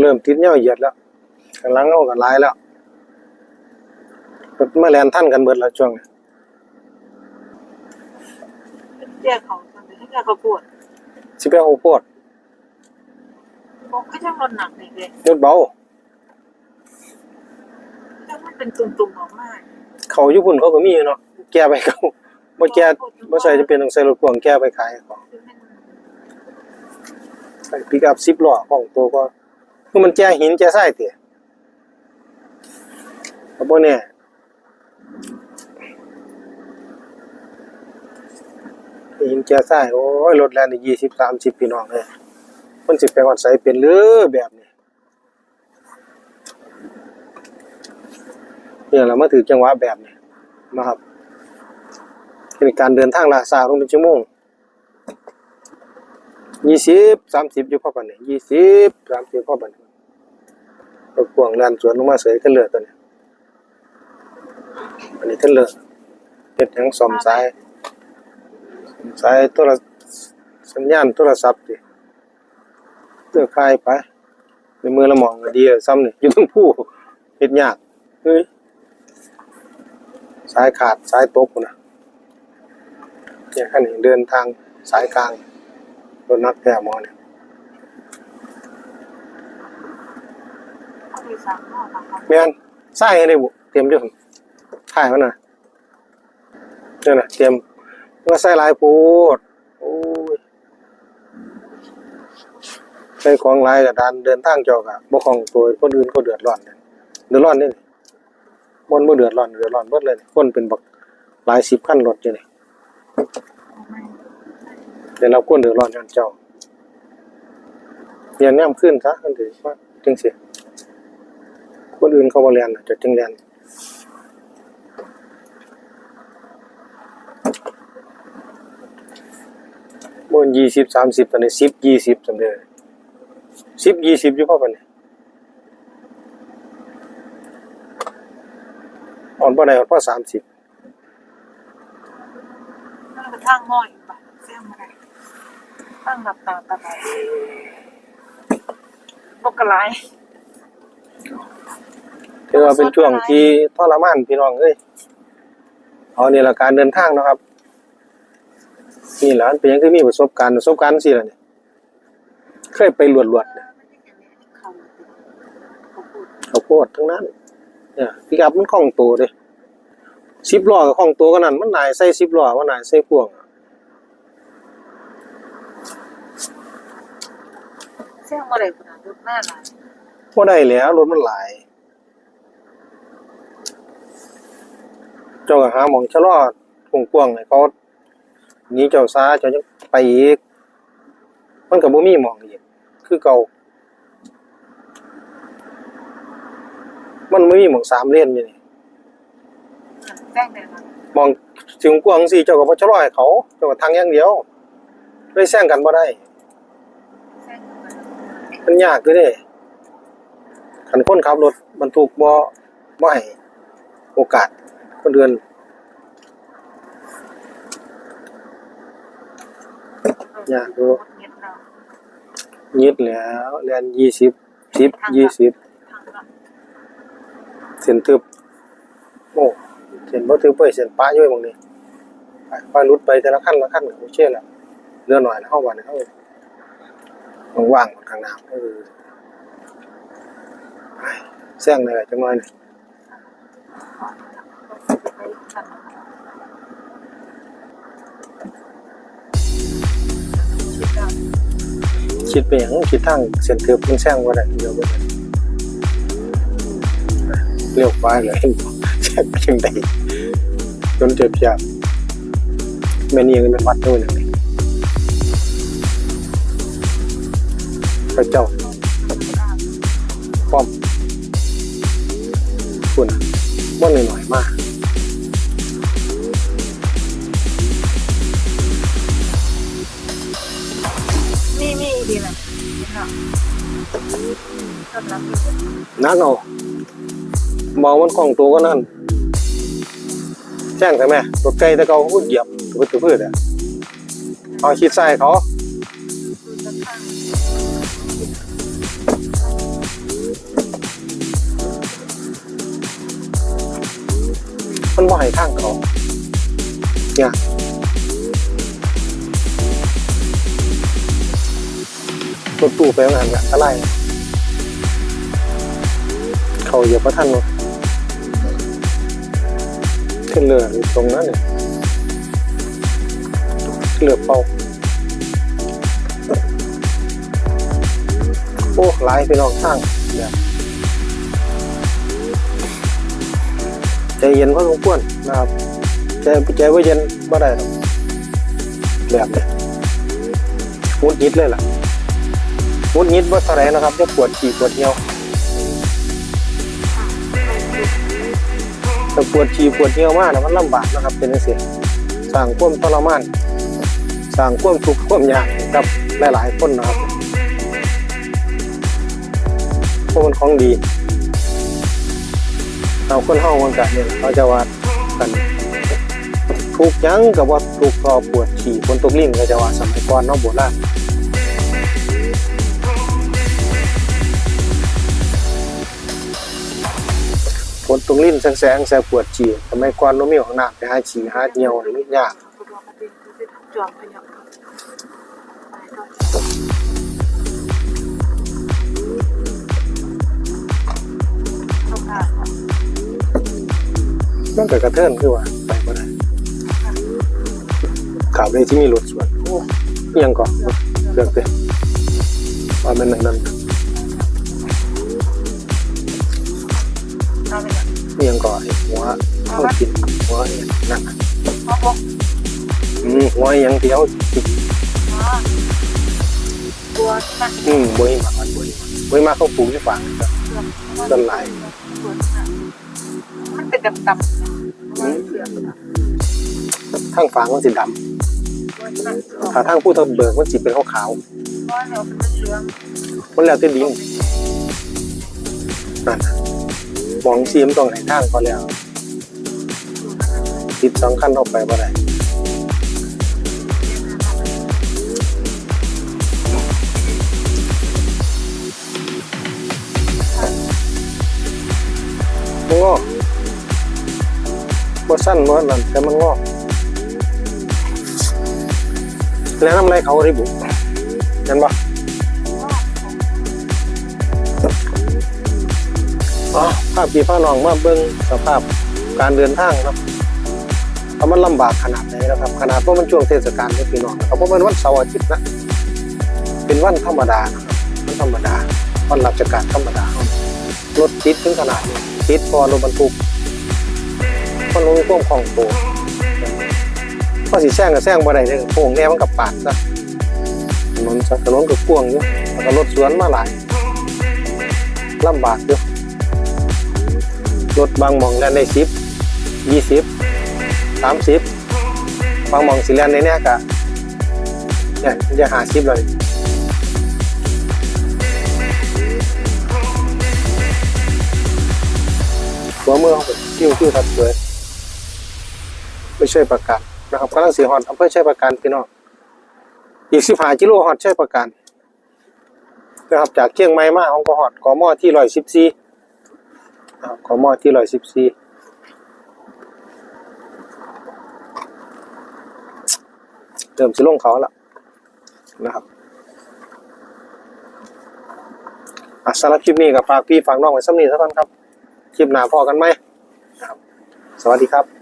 เริ่มติดเหย้าเหยียดแล้วกำลังเอากันลายแล้วรถมาแลนท่านกันเบิดแล้วช่วงนี้แยกเขาตอนนี้แยกเขาปวดสิไปเอาโพดผมก็ยังรถหนักเลยเลยรถเบาแต่มันเป็นตุ่มๆออกมากเขาญี่ปุ่นเขาก็มีเนาะแก้ไปเขาบ่แก้บ่ใส่จะเป็นต้องใส่รถพ่วงแก้ไปขายของใส่ปิกอัพ10ล้อของตัวก็ คือมันแก้หินแก้ทรายติก็บ่แน่หินแก้ทรายโอ้ยรถแล่นได้20 30พี่น้องเอ้ยมันสิไปฮอดไสเป็นหรือแบบนี้เนี่ยเรามาถือจังหวะแบบนี้นะครับเป็นการเดินทางลาช้าลงเป็นชั่วโมง ยี่สิบสามสิบอยู่พอปันนี่ยี่สิบสามสิบพอปันนี่รถพ่วงแล่นสวนลงมาเสยขึ้นเรือตัวนี้อันนี้ขึ้นเรือเฮ็ดยังซ่อมสายสายโทรสัญญาณโทรศัพท์ดิเลือกคายไปในมือละหมองดีซ้ำนี่อยู่ทั้งผู้เฮ็ดยากเฮ้ยสายขาดสายตกนน่ะเนี่ยคันนี้เดินทางสายกลาง รถนักแก่หมอเนี่ยเขาไปสามรอบอะค่ะแม่นใส่ให้ได้บุเตรียมอยู่ถ่ายมันน่ะนั่นน่ะเตรียมว่าใส่หลายโพดโอ้ยใส่ของหลายกับดานเดินทางเจอกะบ่ของตัวคนอื่นเขาเดือดร้อนเนี่ยเดือดร้อนนี่นี่บ่บ่เดือดร้อนเดือดร้อนเบิดเลยนี่คนเป็นบักหลายสิบคันรถอยู่นี่ ได้รับคนเดือดร้อนย้อนเจ้าเรียนแนมขึ้นซะมันถือว่าจังซี่คนอื่นเขาบ่เรียนจะจึงเรียนบนยี่สิบสามสิบตอนนี้สิบยี่สิบสำเร็จสิบยี่สิบอยู่พ่อปานนี้อ่อนบ่ได้อ่อนพ่อสามสิบทางง่อยแบบเสี้ยมอะไร ตั้งหลับตาตาไหลบกกระไรถือว่าเป็นช่วงที่ทรมานพี่น้องเอ้ยเอานี่ละการเดินทางนะครับนี่แหละมันเป็นยังคือมีประสบการณ์ประสบการณ์สิล่ะเนี่ยเคยไปหลวดๆเนี่ยเขาเขาพูดข้าวโพดทั้งนั้น เนี่ยพี่กับมันคล่องตัวเด้สิบล้อกับคล่องตัวกันนั่นมันนายใส่สิบล้อว่านายใส่พ่วง เสี้ยมอะไรขนาดรถแม่ไหลายบ่ได้แล้วรถมันหลาย เจ้าก็หาหมองชะลอกกว้างๆให้เขาหนีเจ้าซาเจ้าจะไปอีก มันก็บ่มีหมองอีกคือเก่า มันบ่มีหมองสามเลนอยู่นี่แจ้งเลยนะมองถึงกว้างสิเจ้าก็บ่ชะลอให้เขา เจ้าก็ทางอย่างเดียวเลยแซงกันบ่ได้แจ้งเลย มันยากอยู่เด้คันคนขับรถบรรทุกบ่บ่ให้โอกาสคนเดินยากรู้เงียบเรายึดแล้วแล่น20 10 20ทางเราเส้นทึบโอ้เส้นบ่ทึบเว้ยเส้นป้าอยู่บางนี้ไปไปรุดไปแต่ละขั้นละขั้นโอเคแล้วเหลือหน่อยแล้วเฮาว่าเนี่ยเฮา ว่างๆหมดข้างน้าเออไปแซงได้จังหน่อยคิดกันคิดไปหยังคิดทางเส้นทึบมันแซงบ่าได้เดียวบ่ได้เลี้ยวขวาเลยแซงไปจังได๋จนเจ็บยากแม่นี่ยังเป็นวัดด้วยนั่น พระเจ้าป้อมคุณน่ะบ่หน่อยๆมากนี่มีดีเลยนี่ค่ะกำลังนักเอามองมันคล่องตัวก็นั่น แจ้งใช่ไหมรถไกลแต่เขาพูดเหยียบถือถือพืชอะเอาชิดใส่เขา มันบ่ให้ทางเขาเนี่ยรถตู้ไปงานเนี่ยอะไรเขาเหยียบพระท่านรถขึ้นเรืออยู่ตรงนั้นเนี่ยเรือเป่าโอ้หลายไปนอกทางเนี่ย ใจเย็นพอสมควรนะครับใจใจว่าเย็นบ่ได้หรอกแบบเนี้ยงุดยิดเลยล่ะงุดยิดว่าเท่าไรนะครับจะปวดฉี่ปวดเหี่ยวแต่ปวดฉี่ปวดเหี่ยวมากนะมันลำบากนะครับเป็นจังซี่สร้างควมทรมานสร้างควมทุกข์ควมยากกับหลายๆคนนะครับเพราะมันของดี เอาคนเฮามันกันเนี่ยเขาจะว่ากันทุกยังกับว่าทุกข์ก็ปวดฉี่คนตกลิ้นก็จะว่าสมัยก่อนเนาะโบราณคนตกลิ้นแสงๆแสบปวดฉี่สมัยก่อนเรามีของหน้ำไปหาฉี่หาเหี่ยวนี่ยากจอยัก มันก็กระเทินคือว่าไปบ่ได้ข่าวเลยที่มีรถสวนโอ้อิหยังก่อนเลือกเลยว่ามันนั่นนั่นเอาไปอิหยังก่อนไอ้หัวเข้ากินหัวเนี่ยนั่นน่ะเอาบอกอืมหัวอิหยังเดียวติดว่าตัวมันอืมบริมามันบริมาบริมาเขาปลูกที่ฝังครับต้นลายมันเป็น ดำดำมันเสือกทางฝังมันสีดมันำถ้าทางผู้ทะเบิกมันสีเป็นขาวว่าเราเป็นเหลืองๆมันแล้วแต่ดินนั่นน่ะมองซีมนตรงไหนทางก็แล้วติดสองขั้นออกไปบ่ได้มันงอก บ่สั้นบ่นั่นแต่มันงอกแล้วน้ำไรเขาที่บุเห็นปะภาพพี่พ่อน้องมาเบิ่งสภาพการเดินทางครับเอาะมันลำบากขนาดไหนนะครับ ขนาดว่าะมันช่วงเทศกาลที่พี่น้องนะครับเพราะมันวันเสาร์อาทิตย์นะเป็นวันธรรมดานะครับวันธรรมดาวันราชการธรรมดารถติดถึงขนาดนี้ติดพอรถบรรทุก มันลงพ่วงของโตวพอสิแซงก็แซงบ่ได้เลยโค้งแน่มันกับปาดซะถนนซะถนนก็กว้างอยู่แล้วก็รถสวนมาหลายลำบากอยู่รถบางหมองแล่นได้สิบยี่สิบสามสิบบางหมองสิแล่นในเนี้ยกะเนี่ยจะหาสิบเลยหัวเมืองคิวคิวทัดสวย ไม่ใช่ประกันนะครับกำลังสีหอดอำเภอใช่ประกันพี่น้องอีกสิบห้ากิโลหอดใช่ประกันนะครับจากเชียงใหม่มาของก็หอดกมอที่ร้อยสิบสี่กมอที่ร้อยสิบสี่เริ่มสิลงเขาแล้วนะครับอะสำหรับคลิปนี้กับฝากพี่ฝากน้องไว้สักนิดสักท่านครับ คลิปหน้าพอกันไหมสวัสดีครับ